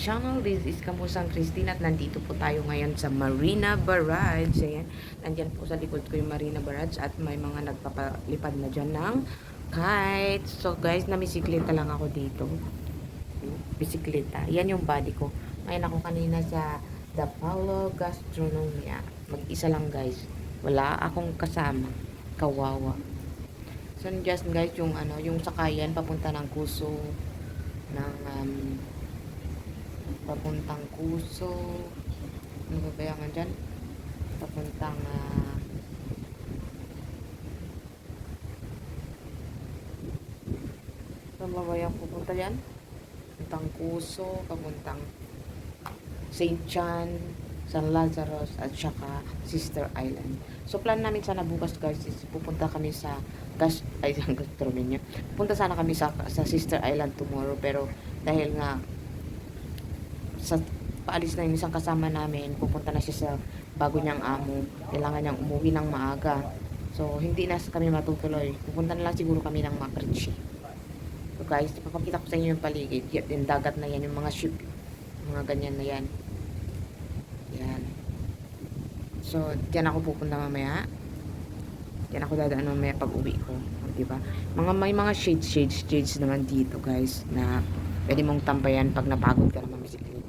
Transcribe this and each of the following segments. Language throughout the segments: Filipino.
channel. This is Kamusang Christine at nandito po tayo ngayon sa Marina Barrage. Ayan, nandyan po sa likod ko yung Marina Barrage at may mga nagpapalipad na dyan ng kite. So guys, namisikleta lang ako dito. Bisikleta. Yan yung body ko. Ngayon ako kanina sa The Paulo Gastronomia. Mag-isa lang guys. Wala akong kasama. Kawawa. So just guys, yung ano, yung sakayan papunta ng Kuso ng um, papuntang Kuso. Ano ba ba yan dyan? Papuntang uh, Saan ba ba yan pupunta yan? Papuntang Kuso, papuntang St. John, San Lazarus, at saka Sister Island. So, plan namin sana bukas guys is pupunta kami sa gas, ay, ang gastronomia. Pupunta sana kami sa, sa Sister Island tomorrow. Pero, dahil nga, sa paalis na yung isang kasama namin, pupunta na siya sa bago niyang amo. Kailangan niyang umuwi ng maaga. So, hindi na kami matutuloy. Pupunta na lang siguro kami ng Macritchie. So, guys, ipapakita ko sa inyo yung paligid. Yung dagat na yan, yung mga ship. Mga ganyan na yan. Yan. So, diyan ako pupunta mamaya. Diyan ako dadaan mamaya pag uwi ko. Di ba? Mga, may mga shades, shades, shades naman dito, guys, na pwede mong tambayan pag napagod ka na mamisikleta.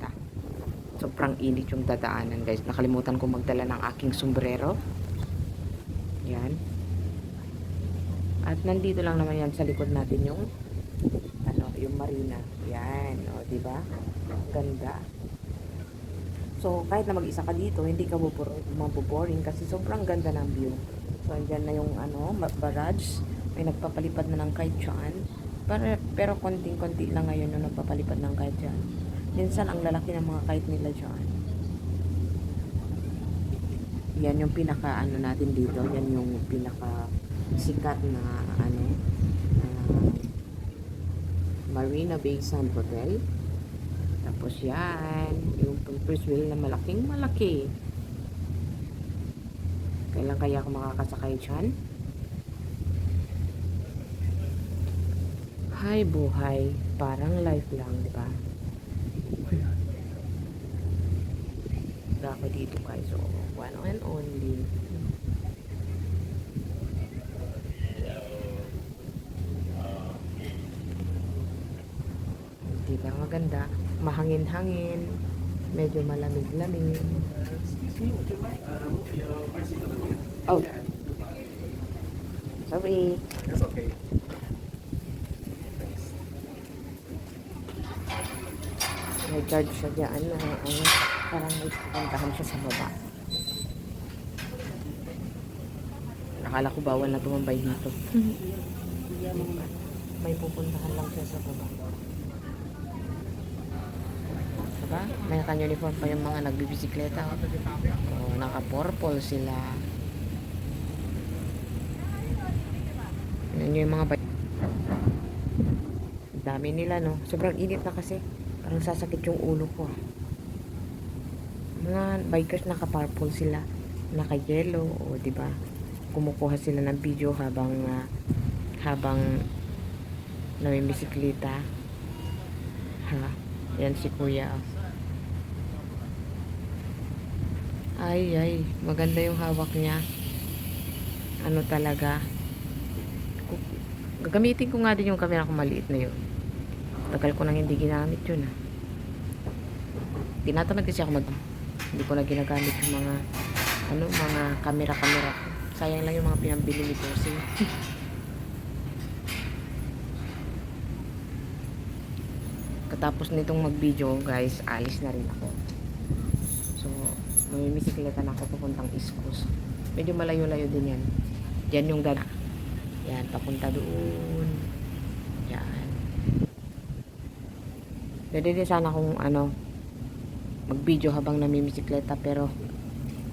Sobrang init yung dadaanan, guys. Nakalimutan ko magdala ng aking sombrero. Yan. At nandito lang naman yan sa likod natin yung ano, yung marina. Yan, o, di ba? Ganda. So, kahit na mag-isa ka dito, hindi ka maboboring kasi sobrang ganda ng view. So, andyan na yung ano, barrage. May nagpapalipad na ng kite dyan. Pero, pero konting-konti lang ngayon yung nagpapalipad ng kite dyan. Minsan, ang lalaki ng mga kite nila dyan. Yan yung pinaka ano natin dito. Yan yung pinaka sikat na ano ah, Marina Bay Sand Hotel. Tapos yan, yung first wheel na malaking malaki. Kailan kaya ako makakasakay dyan? Hay buhay, parang life lang, di ba? Wala ako dito guys, so one and only. Di ba maganda? Mahangin-hangin, medyo malamig-lamig. Oh. Sorry. That's okay. Charge siya dyan na ano, parang may pupuntahan siya sa baba. Nakala ko bawal na tumambay dito. may pupuntahan lang siya sa baba. Diba? May naka-uniform pa yung mga nagbibisikleta. Oh, naka-purple sila. Yan yung mga. Dami nila, no? Sobrang init na kasi. Parang sasakit yung ulo ko. Mga bikers naka-purple sila. Naka-yellow, o ba? Kumukuha sila ng video habang ah, habang namimisikleta. Ha? Yan si kuya. Ay, ay. Maganda yung hawak niya. Ano talaga. Gagamitin ko nga din yung camera ko maliit na yun. Tagal ko nang hindi ginamit yun ah. Tinatamad kasi ako mag... Hindi ko na ginagamit yung mga... Ano, mga camera-camera ko. Sayang lang yung mga pinambili ni Bossing. Katapos nitong mag-video, guys, alis na rin ako. So, may bisikleta na ako papuntang East. Medyo malayo-layo din yan. Diyan yung dad. Yan, papunta doon. Yan. Pwede din sana kung ano, mag-video habang namimisikleta pero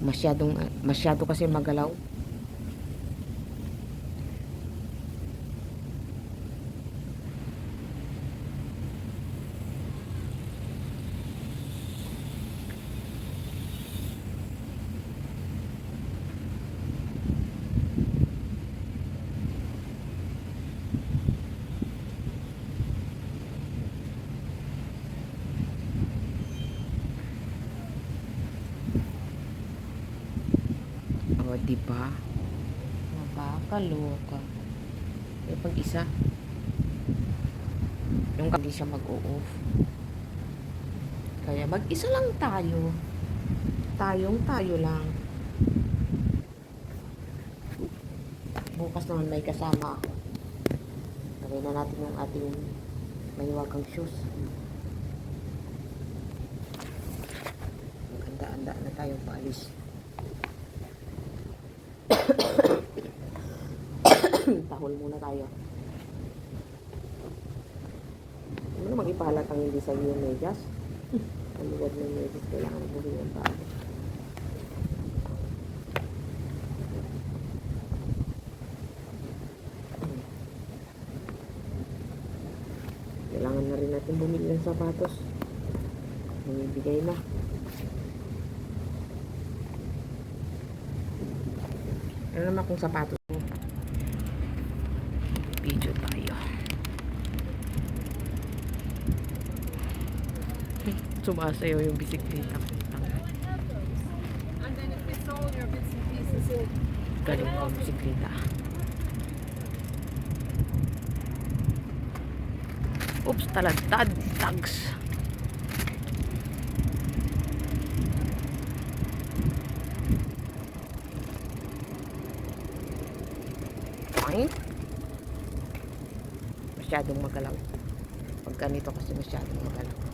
masyadong, masyado kasi magalaw. Di ba? Nakakaloka. Pero pag isa, yung hindi siya mag-o-off. Kaya mag-isa lang tayo. Tayong tayo lang. Bukas naman may kasama ako. Lagay na natin yung ating mahiwagang shoes. Maganda-anda na tayong paalis. Tahol muna tayo. Ano na mag-ipahalatang hindi sa iyo medyas? Ang luwag ng medyas, kailangan buhin ang bago. Kailangan na rin natin bumili ng sapatos. Namibigay na. Ano naman kung sapatos mo? Video tayo. Sumasayaw yung bisikleta ko. Ko ang bisikleta. Oops, talagtad. Tags. Fine. Masyadong magalaw. Pag ganito kasi masyadong magalaw.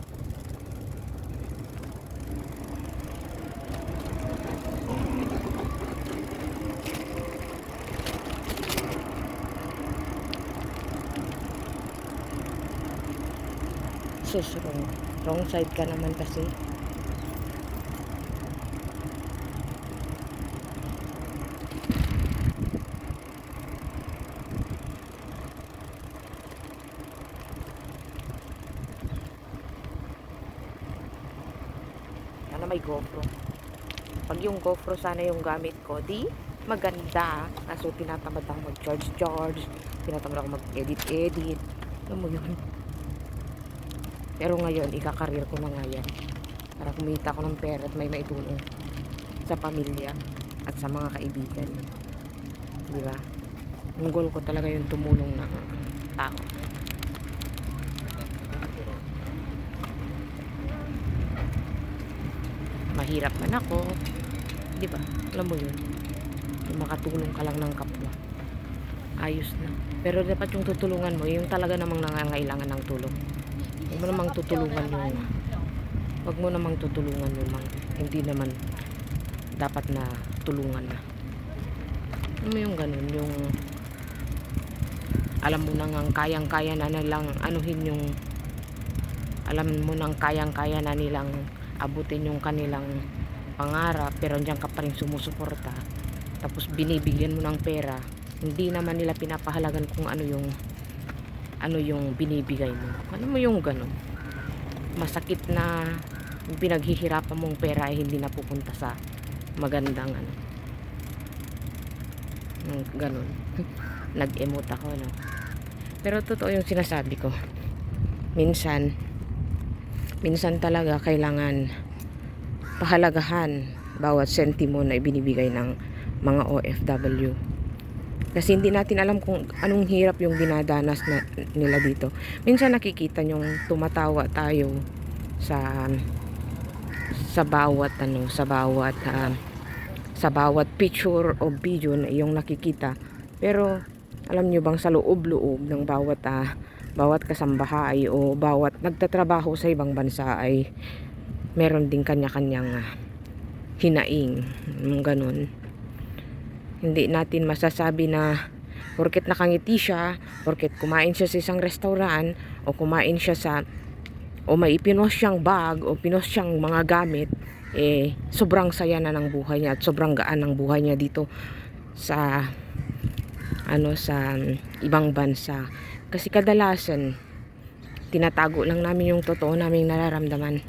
Sus, wrong. Wrong side ka naman kasi. Sana may GoPro. Pag yung GoPro sana yung gamit ko, di maganda. Kaso tinatamad ako mag-charge-charge. Tinatamad ako mag-edit-edit. Alam mo yun. Pero ngayon, ikakareer ko na nga yan. Para kumita ko ng pera at may maitulong sa pamilya at sa mga kaibigan. Di ba? Ang goal ko talaga yung tumulong ng tao. Mahirap man ako. Di ba? Alam mo yun. Yung makatulong ka lang ng kapwa. Ayos na. Pero dapat yung tutulungan mo, yung talaga namang nangangailangan ng tulong. Huwag mo namang tutulungan yung Huwag mo namang tutulungan yung mga hindi naman dapat na tulungan na. Ano mo yung ganun, yung alam mo nang ang kayang-kaya na nilang anuhin yung alam mo nang kayang-kaya na nilang abutin yung kanilang pangarap pero diyan ka pa rin sumusuporta tapos binibigyan mo ng pera hindi naman nila pinapahalagan kung ano yung ano yung binibigay mo. Ano mo yung ganun. Masakit na pinaghihirapan mong pera ay hindi napupunta sa magandang ano. Ganun. Nag-emote ako no? Pero totoo yung sinasabi ko. Minsan minsan talaga kailangan pahalagahan bawat sentimo na ibinibigay ng mga OFW kasi hindi natin alam kung anong hirap yung dinadanas na, nila dito. Minsan nakikita yung tumatawa tayo sa sa bawat ano, sa bawat ah, sa bawat picture o video na yung nakikita. Pero alam nyo bang sa loob-loob ng bawat ah, bawat kasambahay o bawat nagtatrabaho sa ibang bansa ay meron din kanya-kanyang ah, hinaing, ganun hindi natin masasabi na porket nakangiti siya, porket kumain siya sa isang restaurant o kumain siya sa o may ipinos siyang bag o pinos siyang mga gamit eh sobrang saya na ng buhay niya at sobrang gaan ng buhay niya dito sa ano sa ibang bansa. Kasi kadalasan tinatago lang namin yung totoo naming nararamdaman.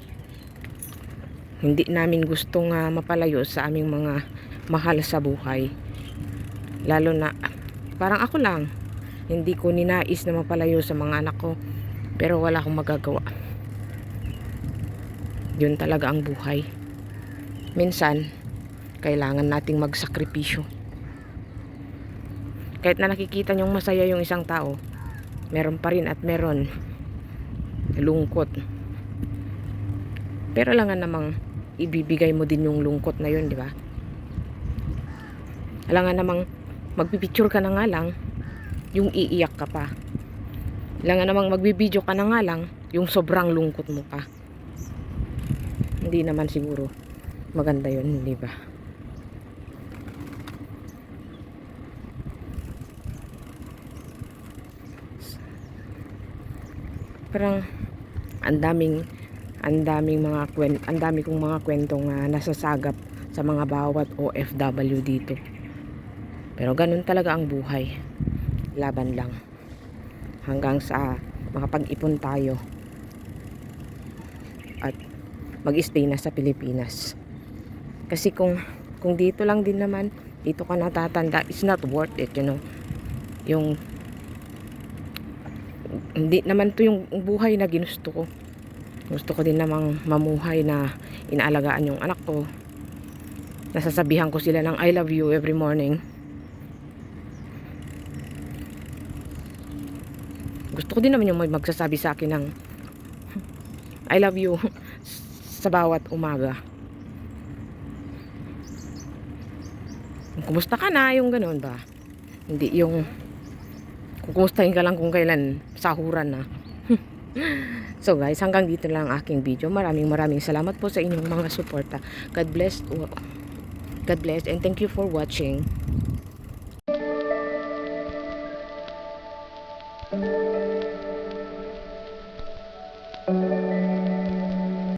Hindi namin gustong ah, mapalayo sa aming mga mahal sa buhay lalo na parang ako lang hindi ko ninais na mapalayo sa mga anak ko pero wala akong magagawa yun talaga ang buhay minsan kailangan nating magsakripisyo. Kahit na nakikita nyong masaya yung isang tao, meron pa rin at meron lungkot. Pero alangan namang ibibigay mo din yung lungkot na yun, di ba? Alangan namang magpipicture ka na nga lang, yung iiyak ka pa. Alangan namang magbibideo ka na nga lang, yung sobrang lungkot mo pa. Hindi naman siguro maganda yun, di ba? Parang ang daming ang daming mga kwent, ang dami kong mga kwentong uh, nasasagap sa mga bawat OFW dito. Pero ganun talaga ang buhay. Laban lang. Hanggang sa makapag-ipon tayo at mag-stay na sa Pilipinas. Kasi kung kung dito lang din naman, dito ka natatanda, it's not worth it, you know. Yung hindi naman to yung buhay na ginusto ko. Gusto ko din namang mamuhay na inaalagaan yung anak ko. Nasasabihan ko sila ng I love you every morning. Gusto ko din naman yung magsasabi sa akin ng I love you sa bawat umaga. Kumusta ka na? Yung ganun ba? Hindi yung kukumustahin ka lang kung kailan sahuran na. so guys, hanggang dito lang ang aking video. Maraming maraming salamat po sa inyong mga suporta. God bless. God bless and thank you for watching.